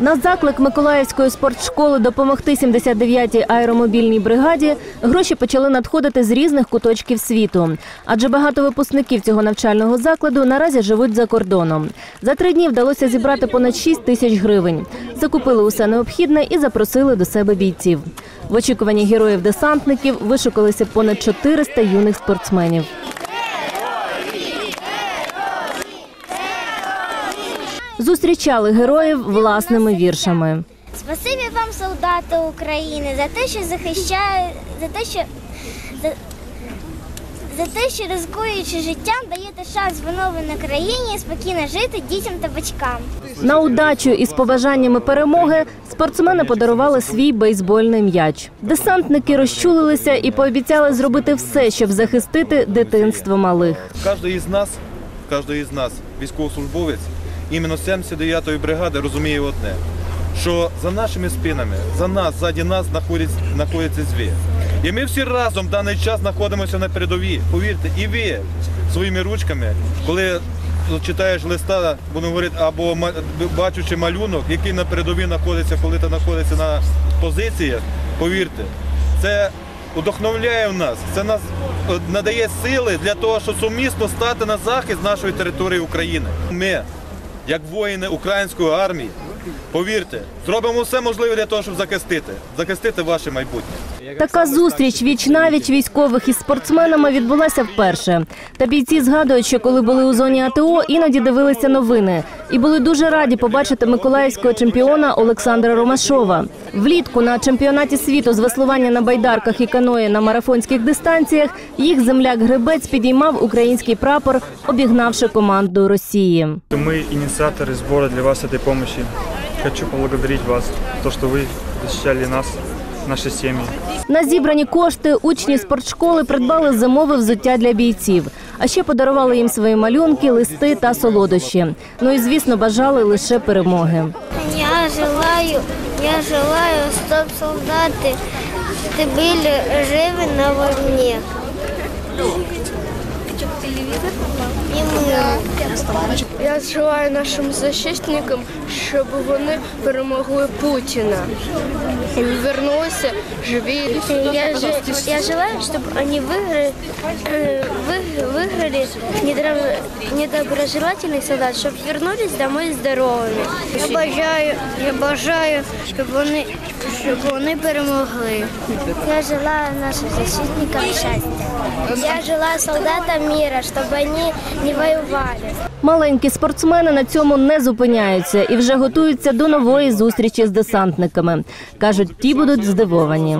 На заклик Миколаївської спортшколи допомогти 79-й аеромобільній бригаді гроші почали надходити з різних куточків світу. Адже багато випускників цього навчального закладу наразі живуть за кордоном. За три дні вдалося зібрати понад 6 тисяч гривень. Закупили усе необхідне і запросили до себе бійців. В очікуванні героїв-десантників вишукалися понад 400 юних спортсменів. Зустрічали героїв власними віршами. Спасибі вам, солдати України, за те, що захищають, за те, що за, за те, що ризикуючи життям, даєте шанс в оновленій країні спокійно жити дітям та батькам. На удачу із побажаннями перемоги спортсмени подарували свій бейсбольний м'яч. Десантники розчулилися і пообіцяли зробити все, щоб захистити дитинство малих. Кожен із нас, кожен із нас, військовослужбовець, іменно 79-ї бригади розуміє одне, що за нашими спинами, за нас, ззаді нас знаходяться, звір. І ми всі разом в даний час знаходимося на передовій. Повірте, і ви своїми ручками, коли читаєш листа, будемо говорити, або бачучи малюнок, який на передовій знаходиться, коли ти знаходишся на позиціях, повірте, це удохновляє в нас, це нас е, надає сили для того, щоб сумісно стати на захист нашої території України. Ми, як воїни української армії, повірте, зробимо все можливе для того, щоб захистити, захистити ваше майбутнє. Така зустріч віч навіч військових із спортсменами відбулася вперше. Та бійці згадують, що коли були у зоні АТО, іноді дивилися новини і були дуже раді побачити миколаївського чемпіона Олександра Ромашова. Влітку на чемпіонаті світу з веслування на байдарках і каної на марафонських дистанціях їх земляк Гребець підіймав український прапор, обігнавши команду Росії. Мы инициаторы сбора для вас этой помощи. Хочу поблагодарить вас, то, что вы защищали нас, наши семьи. На зібрані кошти учні спортшколи придбали зимове взуття для бійців, а ще подарували їм свої малюнки, листи та солодощі. Ну і звісно, бажали лише перемоги. Я желаю, я желаю, щоб солдати були живі на війні. І ми. Я желаю нашим захисникам, щоб вони перемогли Путіна. І вернулися живі. Я, желаю, щоб вони выиграли, э, вы- выиграли недобро- недоброжелательных солдат, чтобы вернулись домой здоровыми. Я бажаю, я бажаю, щоб вони, щоб вони перемогли. Я желаю нашим защитникам счастья. Я желаю солдатам мира, чтобы они не воевали. Маленькі спортсмени на цьому не зупиняються і вже готуються до нової зустрічі з десантниками. кажуть, ті будуть здивовані.